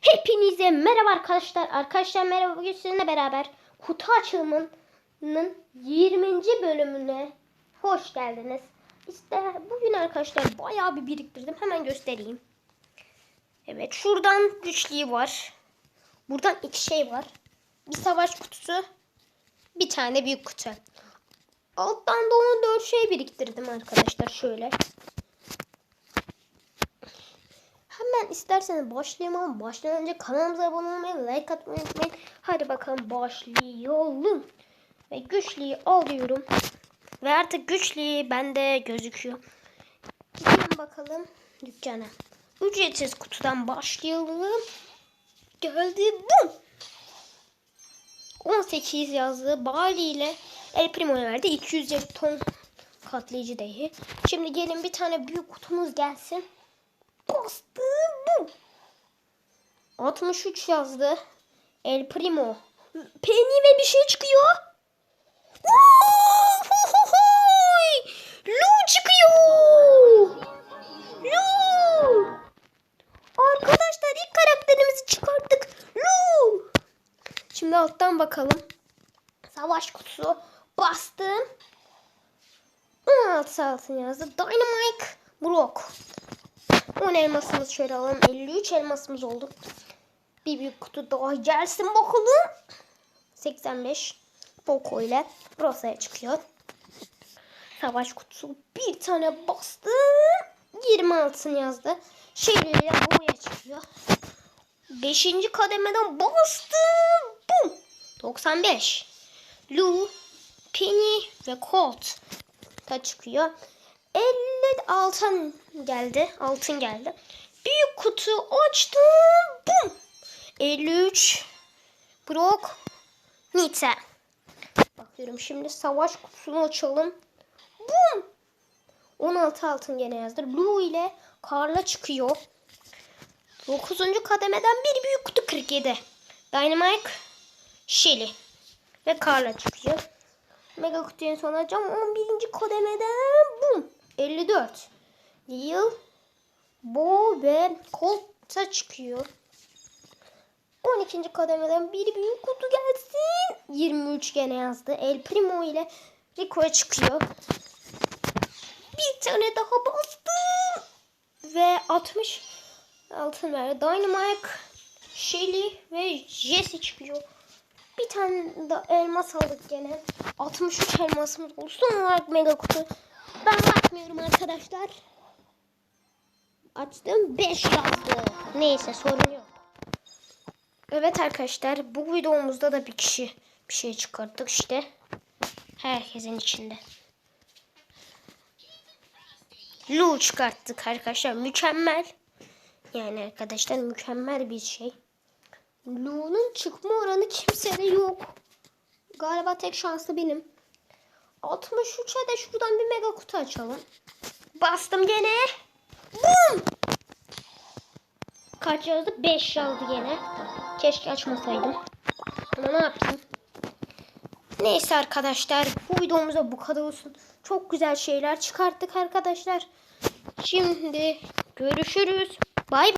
Hepinize merhaba arkadaşlar. Arkadaşlar merhaba. Bugün sizinle beraber kutu açılımının 20. bölümüne hoş geldiniz. İşte bugün arkadaşlar bayağı bir biriktirdim. Hemen göstereyim. Evet şuradan güçlüğü var. Buradan iki şey var. Bir savaş kutusu. Bir tane büyük kutu. Alttan da 14 şey biriktirdim arkadaşlar şöyle. Hemen isterseniz başlayalım ama başlamadan önce kanalımıza abone olmayı, like atmayı unutmayın. Hadi bakalım başlayalım. Ve güçlüyü alıyorum. Ve artık güçlüyü bende gözüküyor. Gidelim bakalım dükkana. Ücretsiz kutudan başlayalım. Geldi bu. 18 yazdı. Bali ile El Primo'ya verdi. 250 ton katlayıcı dehi. Şimdi gelin bir tane büyük kutumuz gelsin. Bastı bu. 63 yazdı. El Primo. Penny ve bir şey çıkıyor. Lu çıkıyor. Lu. Arkadaşlar ilk karakterimizi çıkarttık. Lu. Şimdi alttan bakalım. Savaş kutusu bastım. 16 altın yazdı. Dynamite Brock. 10 elmasımız şöyle alalım. 53 elmasımız oldu. Bir büyük kutu daha gelsin bakalım. 85 Poco ile Rosa'ya çıkıyor. Savaş kutusu bir tane bastı. 20 altın yazdı. Şeyleri buraya çıkıyor. 5. kademeden bastı. Bum. 95. Lou, Penny ve Colt da çıkıyor. 50 altın geldi. Altın geldi. Büyük kutu açtım. Bum. 53 Brock Nita. Bakıyorum şimdi savaş kutusunu açalım. Bum. 16 altın gene yazdır. Blue ile Karla çıkıyor. 9. kademeden bir büyük kutu 47. Dynamite Shelly ve Karla çıkıyor. Mega kutuyu son açacağım. 11. kademeden bum. 54. Lil, Bo ve Colt'a çıkıyor. 12. kademeden bir büyük kutu gelsin. 23 gene yazdı. El Primo ile Rico'ya çıkıyor. Bir tane daha bastım. Ve 60 altın verdi. Dynamite, Shelly ve Jesse çıkıyor. Bir tane de elmas aldık gene. 63 elmasımız oldu. Son olarak mega kutu. Ben bakmıyorum arkadaşlar. Açtım 5 yazdı. Neyse sorun yok. Evet arkadaşlar bu videomuzda da bir kişi bir şey çıkarttık işte. Herkesin içinde. Lu çıkarttık arkadaşlar. Mükemmel. Yani arkadaşlar mükemmel bir şey. Lu'nun çıkma oranı kimsede yok. Galiba tek şanslı benim. 63'e de şuradan bir mega kutu açalım. Bastım gene. Bum! Kaç yazdı? 5 yazdı gene. Keşke açmasaydım. Ama ne yapayım? Neyse arkadaşlar bu videomuzda bu kadar olsun. Çok güzel şeyler çıkarttık arkadaşlar. Şimdi görüşürüz. Bay bay.